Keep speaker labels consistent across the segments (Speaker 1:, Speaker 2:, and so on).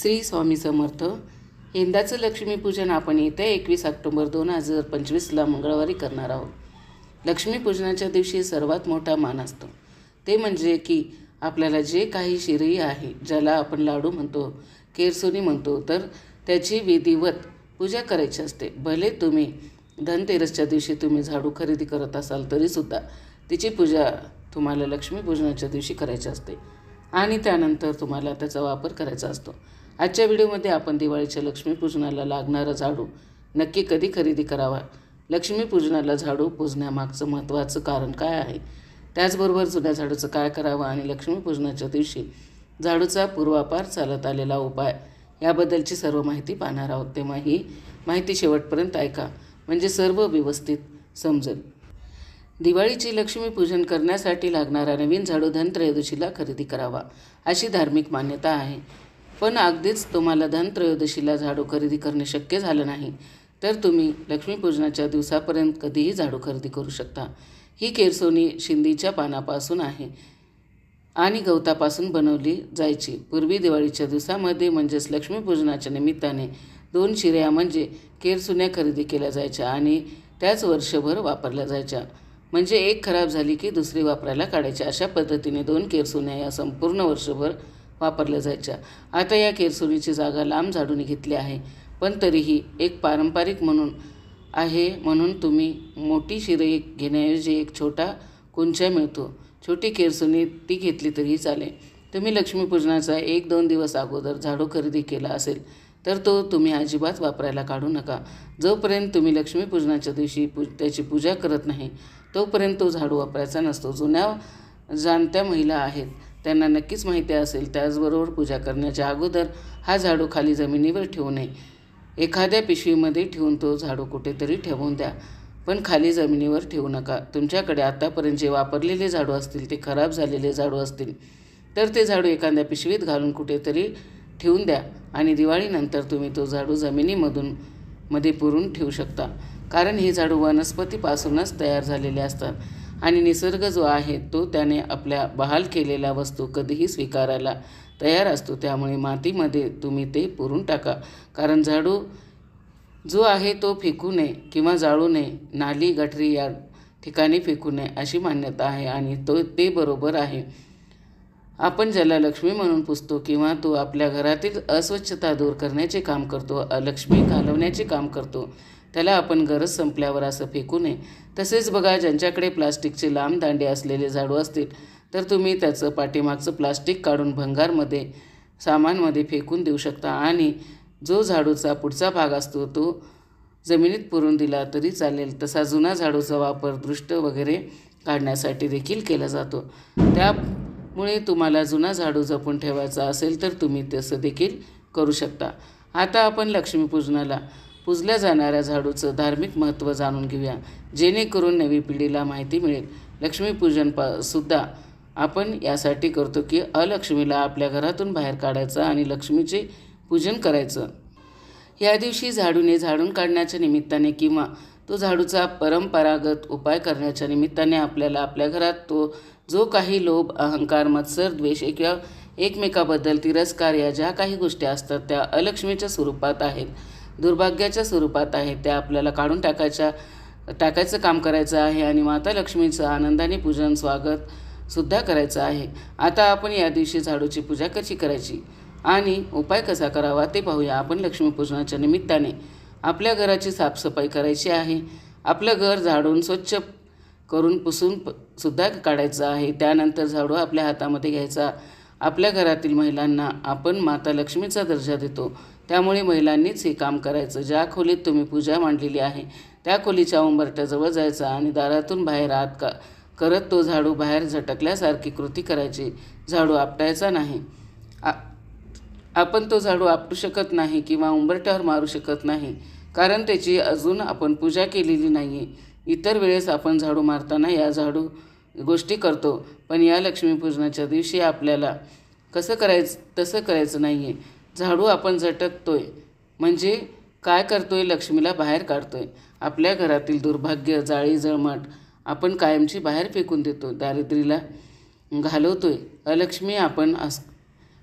Speaker 1: श्री स्वामी समर्थ. यंदाचं लक्ष्मीपूजन आपण येत्या एकवीस ऑक्टोबर दोन हजार पंचवीसला मंगळवारी करणार आहोत. लक्ष्मीपूजनाच्या दिवशी सर्वात मोठा मान असतो. ते म्हणजे की आपल्याला जे काही शिरई आहे ज्याला आपण लाडू म्हणतो केरसुनी म्हणतो तर त्याची विधिवत पूजा करायची असते. भले तुम्ही धनतेरसच्या दिवशी तुम्ही झाडू खरेदी करत असाल तरीसुद्धा तिची पूजा तुम्हाला लक्ष्मीपूजनाच्या दिवशी करायची असते. आणि त्यानंतर तुम्हाला त्याचा वापर करायचा असतो. आजच्या व्हिडिओमध्ये आपण दिवाळीच्या लक्ष्मीपूजनाला लागणारं झाडू नक्की कधी खरेदी करावा? लक्ष्मीपूजनाला झाडू पूजण्यामागचं महत्त्वाचं कारण काय आहे? त्याचबरोबर जुन्या झाडूचं काय करावं आणि लक्ष्मीपूजनाच्या दिवशी झाडूचा पूर्वापार चालत आलेला उपाय याबद्दलची सर्व माहिती पाहणार आहोत. तेव्हा ही माहिती शेवटपर्यंत ऐका. म्हणजे सर्व व्यवस्थित समजेल. दिवाळीची लक्ष्मीपूजन करण्यासाठी लागणारा नवीन झाडू धनत्रयोदशीला खरेदी करावा अशी धार्मिक मान्यता आहे. पण अगदीच तुम्हाला धनत्रयोदशीला झाडू खरेदी करणे शक्य झालं नाही. तर तुम्ही लक्ष्मीपूजनाच्या दिवसापर्यंत कधीही झाडू खरेदी करू शकता. ही केरसोनी शिंदीच्या पानापासून आहे आणि गवतापासून बनवली जायची. पूर्वी दिवाळीच्या दिवसामध्ये म्हणजेच लक्ष्मीपूजनाच्या निमित्ताने दोन शिऱ्या म्हणजे केरसुन्या खरेदी केल्या जायच्या आणि त्याच वर्षभर वापरल्या जायच्या. म्हणजे एक खराब झाली की दुसरी वापरायला काढायची. अशा पद्धतीने दोन केरसुन्या या संपूर्ण वर्षभर वापरल्या जायच्या. आता या केरसुनीची जागा लांब झाडून घेतली आहे. पण तरीही एक पारंपरिक म्हणून आहे म्हणून तुम्ही मोठी शिरई घेण्याऐवजी एक छोटा कुंचा मिळतो. छोटी केरसुनी ती घेतली तरीही चालेल. तुम्ही लक्ष्मीपूजनाचा एक दोन दिवस अगोदर झाडू खरेदी केला असेल तर तो तुम्ही अजिबात वापरायला काढू नका. जोपर्यंत तुम्ही लक्ष्मीपूजनाच्या दिवशी पू त्याची पूजा करत नाही तोपर्यंत तो झाडू वापरायचा नसतो. जुन्या जाणत्या महिला आहेत. त्यांना नक्कीच माहिती असेल. त्याचबरोबर पूजा करण्याच्या अगोदर हा झाडू खाली जमिनीवर ठेवू नये. एखाद्या पिशवीमध्ये ठेवून तो झाडू कुठेतरी ठेवून द्या. पण खाली जमिनीवर ठेवू नका. तुमच्याकडे आत्तापर्यंत जे वापरलेले झाडू असतील ते खराब झालेले झाडू असतील तर ते झाडू एखाद्या पिशवीत घालून कुठेतरी ठेवून द्या आणि दिवाळीनंतर तुम्ही तो झाडू जमिनीमधून मध्ये पुरून ठेवू शकता. कारण हे झाडू वनस्पतीपासूनच तयार झालेले असतात. आणि निसर्ग जो आहे तो त्याने आपल्या बहाल केलेल्या वस्तू कधीही स्वीकारायला तयार असतो. त्यामुळे मातीमध्ये तुम्ही ते पुरून टाका. कारण झाडू जो आहे तो फेकू नये किंवा जाळू नये. नाली गठरी या ठिकाणी फेकू नये अशी मान्यता आहे आणि तो ते बरोबर आहे. आपण ज्याला लक्ष्मी म्हणून पुजतो किंवा तो आपल्या घरातील अस्वच्छता दूर करण्याचे काम करतो लक्ष्मी घालवण्याचे काम करतो त्याला आपण गरज संपल्यावर असं फेकू नये. तसेच बघा ज्यांच्याकडे प्लास्टिकचे लांब दांडे असलेले झाडू असतील तर तुम्ही त्याचं पाठीमागचं प्लास्टिक काढून भंगारमध्ये सामानमध्ये फेकून देऊ शकता. आणि जो झाडूचा पुढचा भाग असतो तो जमिनीत पुरून दिला तरी चालेल. तसा जुना झाडूचा वापर दृष्ट वगैरे काढण्यासाठी देखील केला जातो. त्यामुळे तुम्हाला जुना झाडू जपून ठेवायचा असेल तर तुम्ही तसं देखील करू शकता. आता आपण लक्ष्मीपूजनाला पूजल्या जाणाऱ्या झाडूचं धार्मिक महत्त्व जाणून घेऊया. जेणेकरून नवी पिढीला माहिती मिळेल. लक्ष्मीपूजन पा सुद्धा आपण यासाठी करतो की अलक्ष्मीला आपल्या घरातून बाहेर काढायचं आणि लक्ष्मीचे पूजन करायचं. या दिवशी झाडूने झाडून काढण्याच्या निमित्ताने किंवा तो झाडूचा परंपरागत उपाय करण्याच्या निमित्ताने आपल्याला आपल्या घरात तो जो काही लोभ अहंकार मत्सर द्वेष किंवा एकमेकाबद्दल तिरस्कार या ज्या काही गोष्टी असतात त्या अलक्ष्मीच्या स्वरूपात आहेत. दुर्भाग्याच्या स्वरूपात आहेत त्या आपल्याला काढून टाकायच्या टाकायचं काम करायचं आहे आणि माता लक्ष्मीचं आनंदाने पूजन स्वागत सुद्धा करायचं आहे. आता आपण या दिवशी झाडूची पूजा कशी करायची? आणि उपाय कसा करावा ते पाहूया. आपण लक्ष्मीपूजनाच्या निमित्ताने आपल्या घराची साफसफाई करायची आहे. आपलं घर झाडून स्वच्छ करून पुसून प सुद्धा काढायचं आहे. त्यानंतर झाडू आपल्या हातामध्ये घ्यायचा. आपल्या घरातील महिलांना आपण माता लक्ष्मीचा दर्जा देतो. त्यामुळे महिलांनीच हे काम करायचं. ज्या खोलीत तुम्ही पूजा मांडलेली आहे त्या खोलीच्या उंबरट्याजवळ जायचा आणि दारातून बाहेर आत का करत तो झाडू बाहेर झटकल्यासारखी कृती करायची. झाडू आपटायचा नाही. आ आपण तो झाडू आपटू शकत नाही किंवा उंबरट्यावर मारू शकत नाही. कारण त्याची अजून आपण पूजा केलेली नाही आहे इतर वेळेस आपण झाडू मारताना या झाडू गोष्टी करतो. पण या लक्ष्मीपूजनाच्या दिवशी आपल्याला कसं करायचं तसं करायचं नाही आहे झाडू आपण झटकतोय. म्हणजे काय करतोय लक्ष्मीला बाहेर काढतोय? आपल्या घरातील दुर्भाग्य जाळी जळमट आपण कायमची बाहेर फेकून देतो दारिद्रीला घालवतोय. अलक्ष्मी आपण अस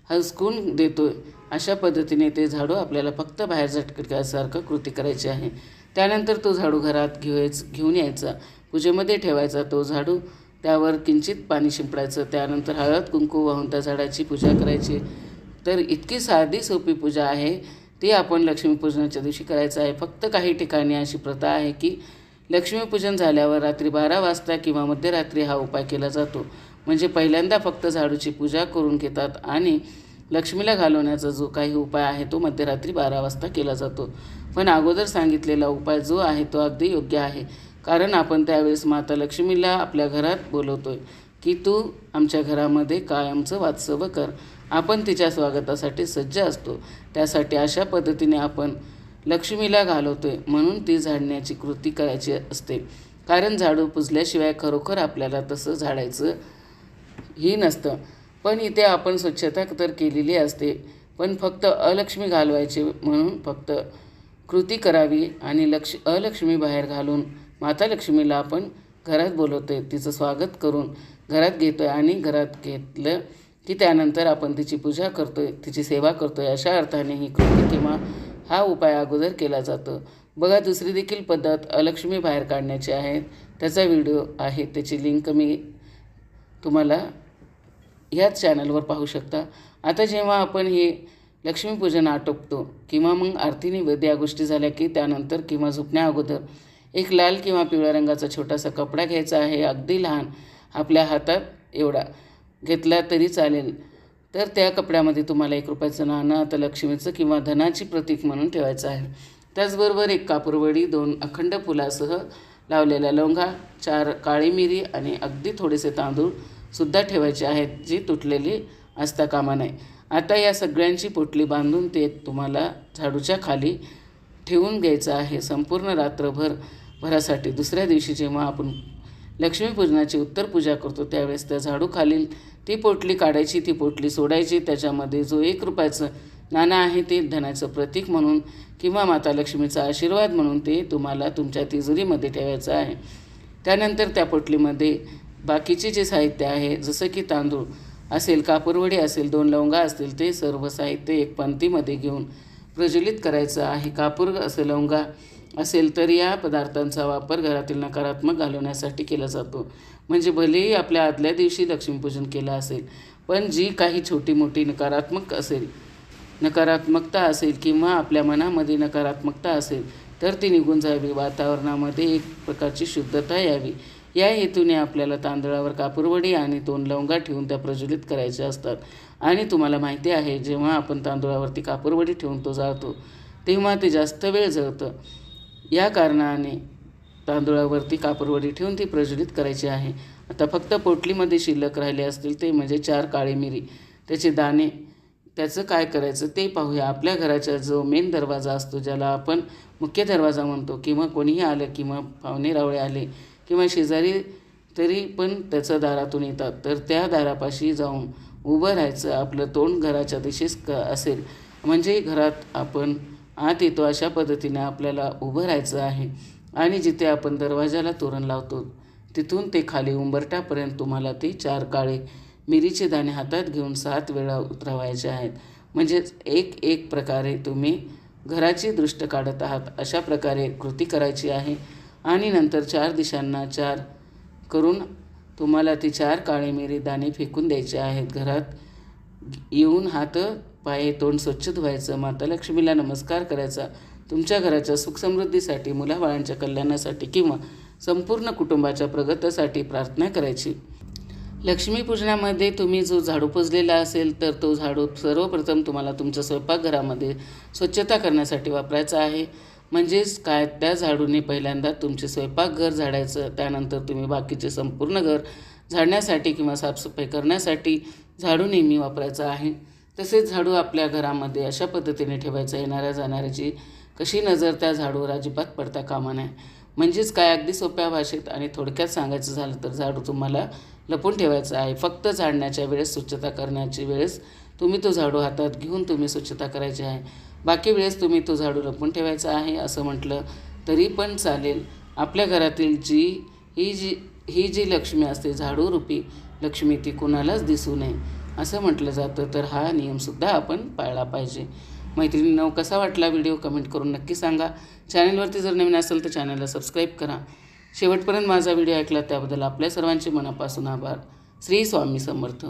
Speaker 1: हसकून देतोय. अशा पद्धतीने ते झाडू आपल्याला फक्त बाहेर झटकल्यासारखं कृती करायची आहे. त्यानंतर तो झाडू घरात घेऊच घेऊन यायचा. पूजेमध्ये ठेवायचा तो झाडू. त्यावर किंचित पाणी शिंपडायचं. त्यानंतर हळद कुंकू वाहून त्या झाडाची पूजा करायची. तर इतकी साधी सोपी पूजा आहे ती आपण लक्ष्मीपूजनाच्या दिवशी करायचं आहे. फक्त काही ठिकाणी अशी प्रथा आहे की लक्ष्मीपूजन झाल्यावर रात्री बारा वाजता किंवा मध्यरात्री हा उपाय केला जातो. म्हणजे पहिल्यांदा फक्त झाडूची पूजा करून घेतात आणि लक्ष्मीला घालवण्याचा जो काही उपाय आहे तो मध्यरात्री बारा वाजता केला जातो. पण अगोदर सांगितलेला उपाय जो आहे तो अगदी योग्य आहे. कारण आपण त्यावेळेस माता लक्ष्मीला आपल्या घरात बोलवतो आहे की तू आमच्या घरामध्ये कायमचं वात्सव कर. आपण तिच्या स्वागतासाठी सज्ज असतो. त्यासाठी अशा पद्धतीने आपण लक्ष्मीला घालवतोय म्हणून ती झाडण्याची कृती करायची असते. कारण झाडू पुजल्याशिवाय खरोखर आपल्याला तसं झाडायचं ही नसतं. पण इथे आपण स्वच्छता तर केलेली असते. पण फक्त अलक्ष्मी घालवायचे म्हणून फक्त कृती करावी आणि लक्ष अलक्ष्मी बाहेर घालून माता लक्ष्मीला आपण घरात बोलवतोय. तिचं स्वागत करून घरात घेतो आहे आणि घरात घेतलं की त्यानंतर आपण तिची पूजा करतो आहे तिची सेवा करतो आहे अशा अर्थाने ही कृती किंवा हा उपाय अगोदर केला जातो. बघा दुसरी देखील पद्धत अलक्ष्मी बाहेर काढण्याची आहे. त्याचा व्हिडिओ आहे त्याची लिंक मी तुम्हाला ह्याच चॅनलवर पाहू शकता. आता जेव्हा आपण हे लक्ष्मीपूजन आटोपतो किंवा मग आरती निवेद्य या गोष्टी झाल्या की त्यानंतर किंवा झोपण्या अगोदर एक लाल किंवा पिवळ्या रंगाचा छोटासा कपडा घ्यायचा आहे अगदी लहान आपल्या हातात एवढा. घेतला तरी चालेल. तर त्या कपड्यामध्ये तुम्हाला एक रुपयाचं नाणं आता लक्ष्मीचं किंवा धनाची प्रतीक म्हणून ठेवायचं आहे. त्याचबरोबर एक कापूरवडी दोन अखंड फुलासह लावलेल्या लवंगा चार काळी मिरी आणि अगदी थोडेसे तांदूळ सुद्धा ठेवायचे आहेत जी तुटलेली असता कामा नये. आता या सगळ्यांची पोटली बांधून ते तुम्हाला झाडूच्या खाली ठेवून घ्यायचं आहे. संपूर्ण रात्रभर भरासाठी दुसऱ्या दिवशी जेव्हा आपण लक्ष्मीपूजनाची उत्तर पूजा करतो त्यावेळेस त्या झाडू खालील ती पोटली काढायची ती पोटली सोडायची. त्याच्यामध्ये जो एक रुपयाचं नाणं आहे ते धनाचं प्रतीक म्हणून किंवा माता लक्ष्मीचा आशीर्वाद म्हणून ते तुम्हाला तुमच्या तिजोरीमध्ये ठेवायचं आहे. त्यानंतर त्या पोटलीमध्ये बाकीचे जे साहित्य आहे जसं की तांदूळ असेल कापूरवडी असेल दोन लवंगा असतील ते सर्व साहित्य एक पंक्तीमध्ये घेऊन प्रज्वलित करायचं आहे. कापूर असं लवंगा असेल तर या पदार्थांचा वापर घरातील नकारात्मक घालवण्यासाठी केला जातो. म्हणजे भलेही आपल्या आदल्या दिवशी लक्ष्मीपूजन केलं असेल पण जी काही छोटी मोठी नकारात्मक असेल नकारात्मकता असेल किंवा आपल्या मनामध्ये नकारात्मकता असेल तर ती निघून जावी. वातावरणामध्ये एक प्रकारची शुद्धता यावी. या हेतूने आपल्याला तांदळावर कापूरवडी आणि दोन लवंगा ठेवून त्या प्रज्वलित करायच्या असतात. आणि तुम्हाला माहिती आहे जेव्हा आपण तांदुळावरती कापूरवडी ठेवून तो जाळतो तेव्हा ते जास्त वेळ जळतं. या कारणाने तांदूळावरती कापूरवडी ठेवून ती प्रज्वलित करायची आहे. आता फक्त पोटलीमध्ये शिल्लक राहिले असतील ते म्हणजे चार काळी मिरी त्याचे दाणे त्याचं काय करायचं ते पाहूया. आपल्या घराचा जो मेन दरवाजा असतो ज्याला आपण मुख्य दरवाजा म्हणतो किंवा कोणीही आलं किंवा पाहुणे रावळे आले किंवा शेजारी तरी पण त्याचं दारातून येतात तर त्या दारापाशी जाऊन उभं राहायचं आपलं तोंड घराच्या दिशेस क असेल. म्हणजे घरात आपण आत येतो अशा पद्धतीने आपल्याला उभं राहायचं आहे. आणि जिथे आपण दरवाजाला तोरण लावतो तिथून ते खाली उंबरट्यापर्यंत तुम्हाला ते चार काळे मिरीचे दाणे हातात घेऊन सात वेळा उतरवायचे आहेत. म्हणजेच एक एक प्रकारे तुम्ही घराची दृष्ट काढत आहात अशा प्रकारे कृती करायची आहे. आणि नंतर चार दिशांना चार करून तुम्हाला ती चार काळे मिरी दाणे फेकून द्यायचे आहेत. घरात येऊन हात पाय तोंड स्वच्छ धुवायचं माता लक्ष्मीला नमस्कार करायचा तुमच्या घराच्या सुखसमृद्धीसाठी मुलाबाळांच्या कल्याणासाठी किंवा संपूर्ण कुटुंबाच्या प्रगतीसाठी प्रार्थना करायची. लक्ष्मीपूजनामध्ये तुम्ही जो झाडू पुजलेला असेल तर तो झाडू सर्वप्रथम तुम्हाला तुमच्या स्वयंपाकघरामध्ये स्वच्छता करण्यासाठी वापरायचा आहे. म्हणजेच काय? त्या झाडूने पहिल्यांदा तुमचे स्वयंपाकघर झाडायचं त्यानंतर तुम्ही बाकीचे संपूर्ण घर झाडण्यासाठी किंवा साफसफाई करण्यासाठी झाडू नेहमी वापरायचा आहे. तसेच झाडू आपल्या घरामध्ये अशा पद्धतीने ठेवायचा येणाऱ्या जाणाऱ्याची कशी नजर त्या झाडूवर अजिबात पडता कामा नये. म्हणजेच काय अगदी सोप्या भाषेत आणि थोडक्यात सांगायचं झालं तर झाडू तुम्हाला लपून ठेवायचं आहे. फक्त झाडण्याच्या वेळेस स्वच्छता करण्याची वेळेस तुम्ही तो झाडू हातात घेऊन तुम्ही स्वच्छता करायची आहे. बाकी वेळेस तुम्ही तो झाडू लपून ठेवायचा आहे असं म्हटलं तरी पण चालेल. आपल्या घरातील जी ही जी ही जी लक्ष्मी असते झाडूरूपी लक्ष्मी ती कुणालाच दिसू नये असं म्हटलं जातं तर हा नियमसुद्धा आपण पाळला पाहिजे. मैत्रिणींनो कसा वाटला व्हिडिओ कमेंट करून नक्की सांगा. चॅनलवरती जर नवीन असेल तर चॅनलला सबस्क्राईब करा. शेवटपर्यंत माझा व्हिडिओ ऐकला त्याबद्दल आपल्या सर्वांचे मनापासून आभार. श्री स्वामी समर्थ.